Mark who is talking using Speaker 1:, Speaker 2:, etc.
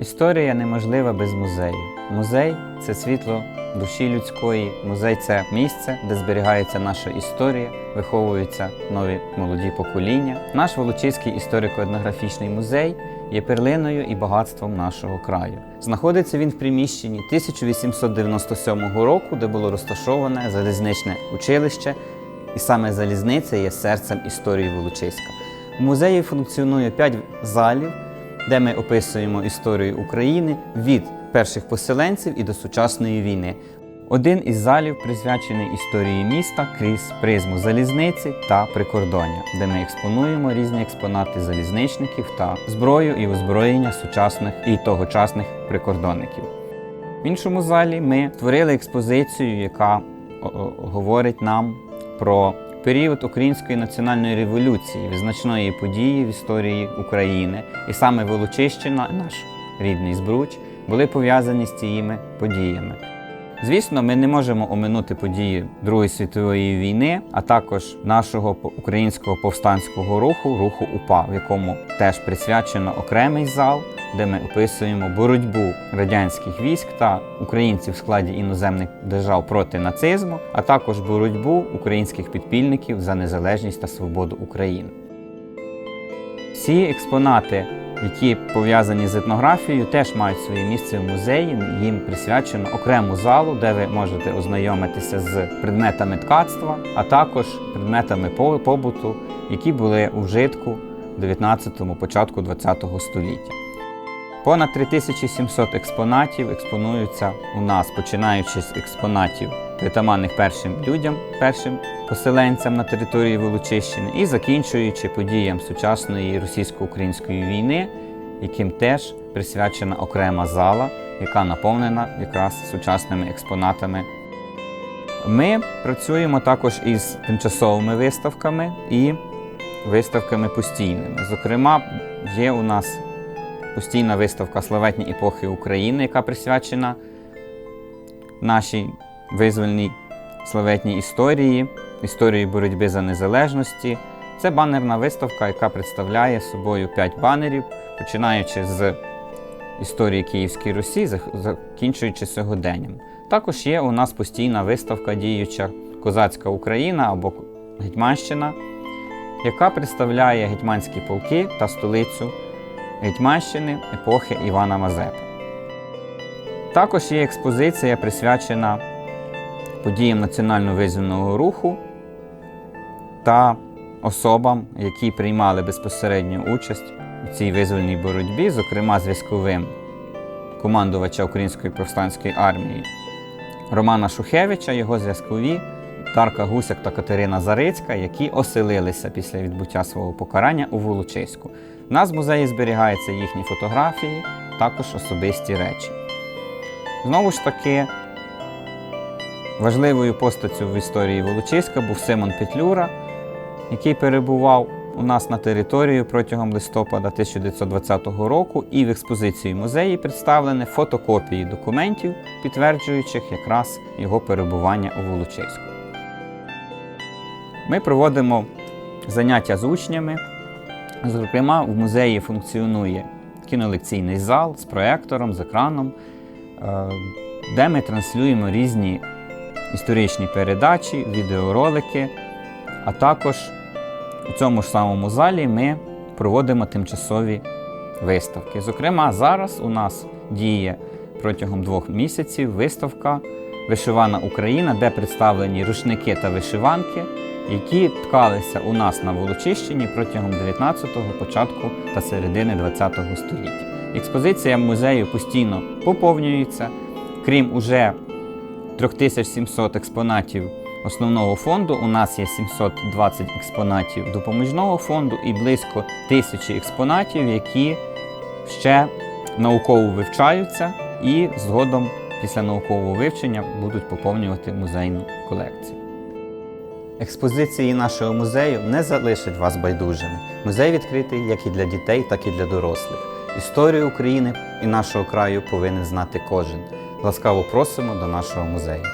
Speaker 1: Історія неможлива без музею. Музей це світло душі людської. Музей це місце, де зберігається наша історія, виховуються нові молоді покоління. Наш Волочиський історико-етнографічний музей є перлиною і багатством нашого краю. Знаходиться він в приміщенні 1897 року, де було розташоване залізничне училище, і саме залізниця є серцем історії Волочиська. У музеї функціонує 5 залів, де ми описуємо історію України від перших поселенців і до сучасної війни. Один із залів присвячений історії міста крізь призму залізниці та прикордоння, де ми експонуємо різні експонати залізничників та зброю і озброєння сучасних і тогочасних прикордонників. В іншому залі ми створили експозицію, яка говорить нам про період Української національної революції, визначної події в історії України, і саме Волочищина, наш рідний Збруч, були пов'язані з цими подіями. Звісно, ми не можемо оминути події Другої світової війни, а також нашого українського повстанського руху, руху УПА, в якому теж присвячено окремий зал, де ми описуємо боротьбу радянських військ та українців в складі іноземних держав проти нацизму, а також боротьбу українських підпільників за незалежність та свободу України. Всі експонати, які пов'язані з етнографією, теж мають своє місце в музеї. Їм присвячено окрему залу, де ви можете ознайомитися з предметами ткацтва, а також предметами побуту, які були у вжитку в 19-му, початку 20-го століття. Понад 3700 експонатів експонуються у нас, починаючи з експонатів притаманних першим людям, першим поселенцям на території Волочищини, і закінчуючи подіям сучасної російсько-української війни, яким теж присвячена окрема зала, яка наповнена якраз сучасними експонатами. Ми працюємо також із тимчасовими виставками і виставками постійними. Зокрема, є у нас постійна виставка Славетні епохи України, яка присвячена нашій визвольній славетній історії, історії боротьби за незалежності. Це банерна виставка, яка представляє собою п'ять банерів, починаючи з історії Київської Русі, закінчуючи сьогоденням. Також є у нас постійна виставка діюча Козацька Україна або Гетьманщина, яка представляє гетьманські полки та столицю Гетьманщини епохи Івана Мазепи. Також є експозиція, присвячена подіям національно-визвольного руху та особам, які приймали безпосередню участь у цій визвольній боротьбі, зокрема зв'язковим командувача Української повстанської армії Романа Шухевича, його зв'язкові Тарка Гусяк та Катерина Зарицька, які оселилися після відбуття свого покарання у Волочиську. Нас в музеї зберігаються їхні фотографії, також особисті речі. Знову ж таки, важливою постаттю в історії Волочиська був Симон Петлюра, який перебував у нас на території протягом листопада 1920 року, і в експозиції музеї представлені фотокопії документів, підтверджуючих якраз його перебування у Волочиську. Ми проводимо заняття з учнями. Зокрема, в музеї функціонує кінолекційний зал з проектором, з екраном, е, де ми транслюємо різні історичні передачі, відеоролики, а також у цьому ж самому залі ми проводимо тимчасові виставки. Зокрема, зараз у нас діє протягом двох місяців виставка Вишивана Україна, де представлені рушники та вишиванки, які ткалися у нас на Волочищині протягом 19-го, початку та середини 20-го століття. Експозиція музею постійно поповнюється, крім уже 3700 експонатів основного фонду. У нас є 720 експонатів допоміжного фонду і близько тисячі експонатів, які ще науково вивчаються і згодом після наукового вивчення будуть поповнювати музейну колекцію. Експозиції нашого музею не залишать вас байдужими. Музей відкритий як і для дітей, так і для дорослих. Історію України і нашого краю повинен знати кожен. Ласкаво просимо до нашого музею.